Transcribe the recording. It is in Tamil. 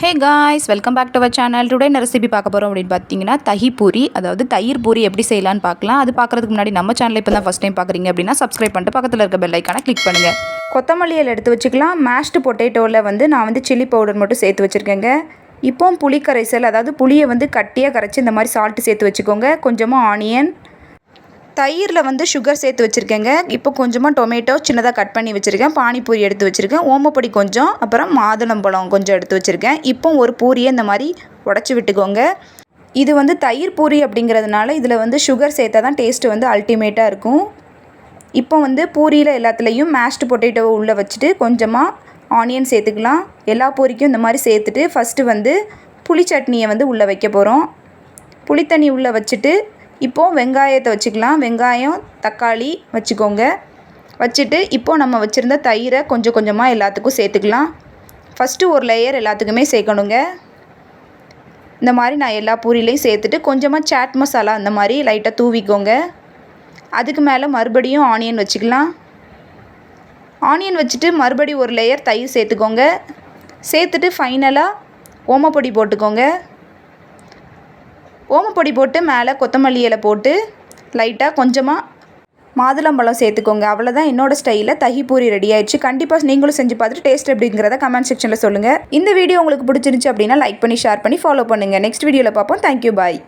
Hey guys welcome back to our channel today என்ன ரெசிபி பார்க்க போகிறோம் அப்படின்னு பார்த்தீங்கன்னா தஹி பூரி அதாவது தயிர் பூரி எப்படி செய்யலாம்னு பார்க்கலாம். அது பார்க்குறதுக்கு முன்னாடி நம்ம சேனல் இப்போ தான் ஃபஸ்ட் டைம் பார்க்குறீங்க அப்படின்னா சப்ஸ்கிரைப் பண்ணிட்டு பக்கத்தில் இருக்க பெல் ஐக்கான கிளிக் பண்ணுங்கள் கொத்தமல்லியில் எடுத்து வச்சுக்கலாம். மேஷ்டு பொட்டேட்டோவில் வந்து நான் வந்து சில்லி பவுடர் மட்டும் சேர்த்து வச்சுருக்கேங்க. இப்போ புளி கரைசல் அதாவது புளியை வந்து கட்டியாக கரைச்சி இந்த மாதிரி சால்ட்டு சேர்த்து வச்சுக்கோங்க. கொஞ்சமாக ஆனியன் தயிரில் வந்து சுகர் சேர்த்து வச்சுருக்கேங்க. இப்போ கொஞ்சமாக டொமேட்டோ சின்னதாக கட் பண்ணி வச்சுருக்கேன். பானிபூரி எடுத்து வச்சுருக்கேன். ஓமப்பொடி கொஞ்சம் அப்புறம் மாதுளம்பழம் கொஞ்சம் எடுத்து வச்சுருக்கேன். இப்போ ஒரு பூரியை இந்த மாதிரி உடச்சி விட்டுக்கோங்க. இது வந்து தயிர் பூரி அப்படிங்கிறதுனால இதில் வந்து சுகர் சேர்த்தா தான் டேஸ்ட்டு வந்து அல்டிமேட்டாக இருக்கும். இப்போ வந்து பூரியில் எல்லாத்துலேயும் மேஷ்டு பொட்டேட்டோவை உள்ளே வச்சுட்டு கொஞ்சமாக ஆனியன் சேர்த்துக்கலாம். எல்லா பூரிக்கும் இந்த மாதிரி சேர்த்துட்டு ஃபஸ்ட்டு வந்து புளி சட்னியை வந்து உள்ளே வைக்க போகிறோம் புளித்தண்ணி உள்ளே வச்சுட்டு இப்போது வெங்காயத்தை வச்சுக்கலாம். வெங்காயம் தக்காளி வச்சுக்கோங்க. வச்சுட்டு இப்போது நம்ம வச்சுருந்த தயிரை கொஞ்சம் கொஞ்சமாக எல்லாத்துக்கும் சேர்த்துக்கலாம். ஃபஸ்ட்டு ஒரு லேயர் எல்லாத்துக்குமே சேர்க்கணுங்க. இந்த மாதிரி நான் எல்லா பூரிலையும் சேர்த்துட்டு கொஞ்சமாக சாட் மசாலா அந்த மாதிரி லைட்டாக தூவிக்கோங்க. அதுக்கு மேலே மறுபடியும் ஆனியன் வச்சுக்கலாம். ஆனியன் வச்சுட்டு மறுபடியும் ஒரு லேயர் தயிர் சேர்த்துக்கோங்க. சேர்த்துட்டு ஃபைனலாக ஓமப்பொடி போட்டுக்கோங்க. ஓமப்பொடி போட்டு மேலே கொத்தமல்லி இலை போட்டு லைட்டாக கொஞ்சமாக மாதுளம்பழம் சேர்த்துக்கோங்க. அவ்வளோதான் என்னோட ஸ்டைலில் தஹி பூரி ரெடி ஆயிடுச்சு. கண்டிப்பாக நீங்களும் செஞ்சு பார்த்துட்டு டேஸ்ட் எப்படிங்கிறத கமெண்ட் செக்ஷனில் சொல்லுங்கள் இந்த வீடியோ உங்களுக்கு பிடிச்சிருந்துச்சு அப்படின்னா லைக் பண்ணி ஷேர் பண்ணி ஃபாலோ பண்ணுங்கள் நெக்ஸ்ட் வீடியோவில் பார்ப்போம். Thank you bye